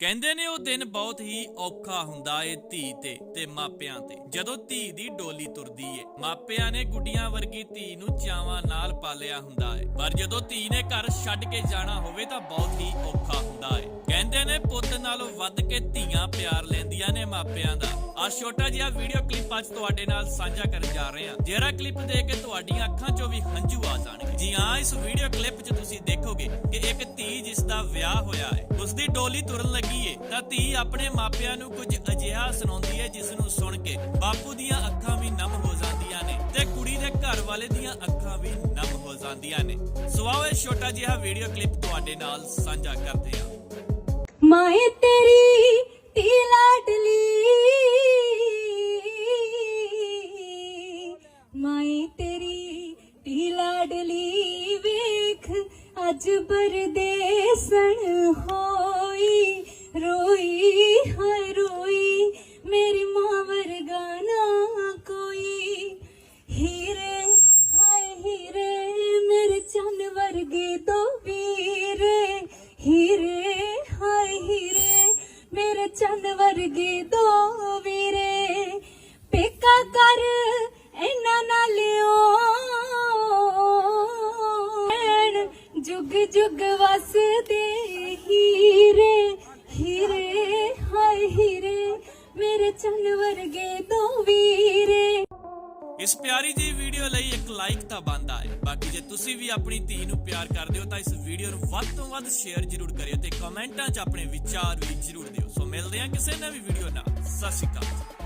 ਕਹਿੰਦੇ ਨੇ ਉਹ ਦਿਨ ਬਹੁਤ ਹੀ ਔਖਾ ਹੁੰਦਾ ਏ ਧੀ ਤੇ ਤੇ ਮਾਪਿਆਂ ਤੇ। ਜਦੋਂ ਧੀ ਦੀ ਡੋਲੀ ਤੁਰਦੀ ਏ, ਮਾਪਿਆਂ ਨੇ ਗੁੱਡੀਆਂ ਵਰਗੀ ਧੀ ਨੂੰ ਚਾਵਾਂ ਨਾਲ ਪਾਲਿਆ ਹੁੰਦਾ ਏ। ਪਰ ਜਦੋਂ ਧੀ ਨੇ ਘਰ ਛੱਡ ਕੇ ਜਾਣਾ ਹੋਵੇ ਤਾਂ ਬਹੁਤ ਹੀ ਔਖਾ ਹੁੰਦਾ ਏ। ਕਹਿੰਦੇ ਨੇ ਪੁੱਤ ਨਾਲੋਂ ਵੱਧ ਕੇ ਧੀਆਂ ਪਿਆਰ ਲੈਂਦੀਆਂ ਨੇ ਮਾਪਿਆਂ ਦਾ। ਆ ਛੋਟਾ ਜਿਹਾ ਵੀਡੀਓ ਕਲਿੱਪ ਅੱਜ ਤੁਹਾਡੇ ਨਾਲ ਸਾਂਝਾ ਕਰਨ ਜਾ ਰਹੇ ਹਾਂ। ਜਿਹੜਾ ਕਲਿੱਪ ਦੇਖ ਕੇ ਤੁਹਾਡੀਆਂ ਅੱਖਾਂ 'ਚੋਂ ਵੀ ਹੰਝੂ ਆ ਜਾਣਗੇ। ਜੀ ਹਾਂ, ਇਸ ਵੀਡੀਓ ਕਲਿੱਪ 'ਚ ਤੁਸੀਂ ਦੇਖੋਗੇ ਕਿ ਇੱਕ ਡੋਲੀ ਤੁਰਨ ਲੱਗੀ ਏ। ਤਾਂ ਧੀ ਆਪਣੇ ਮਾਪਿਆਂ ਨੂੰ ਕੁਝ ਅਜਿਹਾ ਸੁਣਾਉਂਦੀ ਏ ਜਿਸ ਨੂੰ ਸੁਣ ਕੇ ਬਾਪੂ ਦੀਆਂ ਅੱਖਾਂ ਵੀ ਨਮ ਹੋ ਜਾਂਦੀਆਂ ਨੇ ਤੇ ਕੁੜੀ ਦੇ ਘਰ ਵਾਲੇ ਦੀਆਂ ਅੱਖਾਂ ਵੀ ਨਮ ਹੋ ਜਾਂਦੀਆਂ ਨੇ। ਸੋ ਆਓ ਇਹ ਛੋਟਾ ਜਿਹਾ ਵੀਡੀਓ ਕਲਿੱਪ ਤੁਹਾਡੇ ਨਾਲ ਸਾਂਝਾ ਕਰਦੇ ਹਾਂ। ਮਾਏ ਤੇਰੀ ਤੀ ਲਾਡਲੀ। ਮਾਏ ਤੇਰੀ ਤੀ ਲਾਡਲੀ ਵੇਖ ਅੱਜ ਬਰਦੇਸਣ ਹੋਈ ਮੇਰੇ ਚੰਨ ਵਰਗੇ ਦੋ ਵੀਰੇ। ਪੇਕਾ ਕਰ, ਇਹਨਾਂ ਨਾਲ ਲਿਓ। ਜੁਗ ਜੁਗ ਵਸਦੇ ਹੀਰੇ। ਹੀਰੇ, ਹਾਏ ਹੀਰੇ, ਮੇਰੇ ਚੰਨ ਵਰਗੇ ਦੋ ਵੀਰੇ। ਇਸ ਪਿਆਰੀ ਜੀ ਵੀਡੀਓ ਲਈ ਇੱਕ ਲਾਈਕ ਤਾਂ ਬਣਦਾ ਹੈ ਬਾਕੀ ਜੇ ਤੁਸੀਂ ਵੀ ਆਪਣੀ ਧੀ ਨੂੰ ਪਿਆਰ ਕਰਦੇ ਹੋ ਤਾਂ ਇਸ ਵੀਡੀਓ ਨੂੰ ਵੱਧ ਤੋਂ ਵੱਧ ਸ਼ੇਅਰ ਜ਼ਰੂਰ ਕਰਿਓ ਤੇ ਕਮੈਂਟਾਂ 'ਚ ਆਪਣੇ ਵਿਚਾਰ ਵੀ ਜ਼ਰੂਰ ਦਿਓ। ਸੋ ਮਿਲਦੇ ਹਾਂ ਕਿਸੇ ਨਵੀਂ ਵੀਡੀਓ ਨਾਲ। ਸਤਿ ਸ਼੍ਰੀ ਅਕਾਲ।